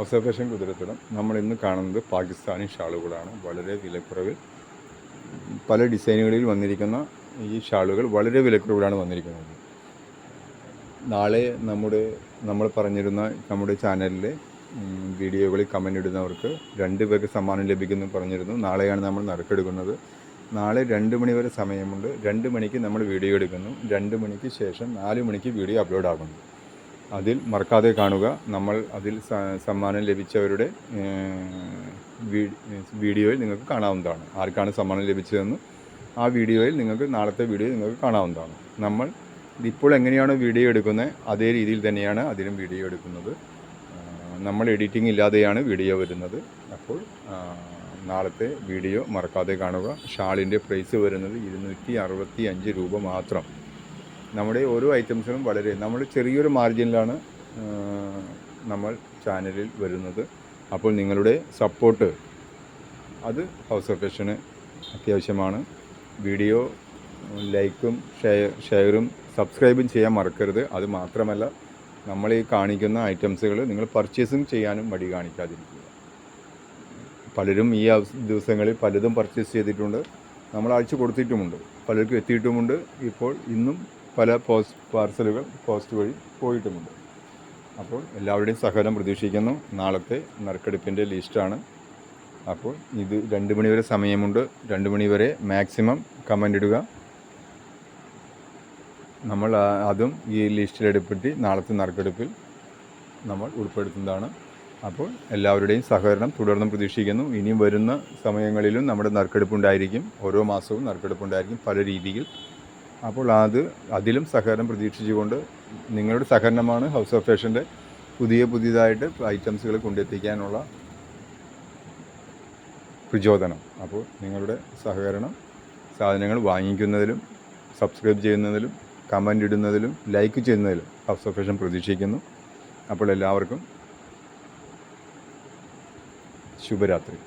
Observation കുതിരത്തിടം നമ്മൾ ഇന്ന് കാണുന്നത് പാകിസ്ഥാനി ഷാളുകളാണ്. വളരെ വിലക്കുറവിൽ പല ഡിസൈനുകളിൽ വന്നിരിക്കുന്ന ഈ ഷാളുകൾ വളരെ വിലക്കുറവിലാണ് വന്നിരിക്കുന്നത്. നാളെ നമ്മുടെ നമ്മൾ പറഞ്ഞിരുന്ന നമ്മുടെ ചാനലിലെ വീഡിയോകളിൽ കമന്റ് ഇടുന്നവർക്ക് രണ്ട് പേർക്ക് സമ്മാനം ലഭിക്കുമെന്ന് പറഞ്ഞിരുന്നു. നാളെയാണ് നമ്മൾ നറുക്കെടുക്കുന്നത്. നാളെ രണ്ട് മണി വരെ സമയമുണ്ട്. രണ്ട് മണിക്ക് നമ്മൾ വീഡിയോ എടുക്കുന്നു. രണ്ട് മണിക്ക് ശേഷം നാല് മണിക്ക് വീഡിയോ അപ്ലോഡ് ആകുന്നു. അതിൽ മറക്കാതെ കാണുക. നമ്മൾ അതിൽ സമ്മാനം ലഭിച്ചവരുടെ വീഡിയോയിൽ നിങ്ങൾക്ക് കാണാവുന്നതാണ്. ആർക്കാണ് സമ്മാനം ലഭിച്ചതെന്ന് ആ വീഡിയോയിൽ നിങ്ങൾക്ക് നാളത്തെ വീഡിയോ നിങ്ങൾക്ക് കാണാവുന്നതാണ്. നമ്മൾ ഇപ്പോൾ എങ്ങനെയാണ് വീഡിയോ എടുക്കുന്നത് അതേ രീതിയിൽ തന്നെയാണ് അതിലും വീഡിയോ എടുക്കുന്നത്. നമ്മൾ എഡിറ്റിംഗ് ഇല്ലാതെയാണ് വീഡിയോ വരുന്നത്. അപ്പോൾ നാളത്തെ വീഡിയോ മറക്കാതെ കാണുക. ഷാളിന്റെ പ്രൈസ് വരുന്നത് ഇരുന്നൂറ്റി അറുപത്തി അഞ്ച് രൂപ മാത്രം. നമ്മുടെ ഓരോ ഐറ്റംസിനും വളരെ നമ്മൾ ചെറിയൊരു മാർജിനിലാണ് നമ്മൾ ചാനലിൽ വരുന്നത്. അപ്പോൾ നിങ്ങളുടെ സപ്പോർട്ട് അത് ഹൗസ് ഫാഷന് അത്യാവശ്യമാണ്. വീഡിയോ ലൈക്കും ഷെയർ ഷെയറും സബ്സ്ക്രൈബും ചെയ്യാൻ മറക്കരുത്. അത് മാത്രമല്ല നമ്മൾ ഈ കാണിക്കുന്ന ഐറ്റംസുകൾ നിങ്ങൾ പർച്ചേസും ചെയ്യാനും മടി കാണിക്കാതിരിക്കുക. പലരും ഈ ദിവസങ്ങളിൽ പലതും പർച്ചേസ് ചെയ്തിട്ടുണ്ട്. നമ്മൾ അയച്ചു കൊടുത്തിട്ടുമുണ്ട്. പലർക്കും എത്തിയിട്ടുമുണ്ട്. ഇപ്പോൾ ഇന്നും പല പോസ്റ്റ് പാർസലുകൾ പോസ്റ്റ് വഴി പോയിട്ടുമുണ്ട്. അപ്പോൾ എല്ലാവരുടെയും സഹകരണം പ്രതീക്ഷിക്കുന്നു. നാളത്തെ നറുക്കെടുപ്പിന്റെ ലിസ്റ്റാണ്. അപ്പോൾ ഇത് രണ്ട് മണിവരെ സമയമുണ്ട്. രണ്ട് മണിവരെ മാക്സിമം കമന്റ് ഇടുക. നമ്മൾ അതും ഈ ലിസ്റ്റിലെടുപ്പെട്ടി നാളത്തെ നറുക്കെടുപ്പിൽ നമ്മൾ ഉൾപ്പെടുത്തുന്നതാണ്. അപ്പോൾ എല്ലാവരുടെയും സഹകരണം തുടർന്നും പ്രതീക്ഷിക്കുന്നു. ഇനിയും വരുന്ന സമയങ്ങളിലും നമ്മുടെ നറുക്കെടുപ്പുണ്ടായിരിക്കും ഓരോ മാസവും നറുക്കെടുപ്പുണ്ടായിരിക്കും പല രീതിയിൽ. അപ്പോൾ അത് അതിലും സഹകരണം പ്രതീക്ഷിച്ചുകൊണ്ട് നിങ്ങളുടെ സഹകരണമാണ് ഹൗസ് ഓഫ് ഫാഷന്റെ പുതിയ പുതിയതായിട്ട് ഐറ്റംസുകൾ കൊണ്ടെത്തിക്കാനുള്ള പ്രചോദനം. അപ്പോൾ നിങ്ങളുടെ സഹകരണം സാധനങ്ങൾ വാങ്ങിക്കുന്നതിലും സബ്സ്ക്രൈബ് ചെയ്യുന്നതിലും കമന്റ് ഇടുന്നതിലും ലൈക്ക് ചെയ്യുന്നതിലും ഹൗസ് ഓഫ് ഫാഷൻ പ്രതീക്ഷിക്കുന്നു. അപ്പോൾ എല്ലാവർക്കും ശുഭരാത്രി.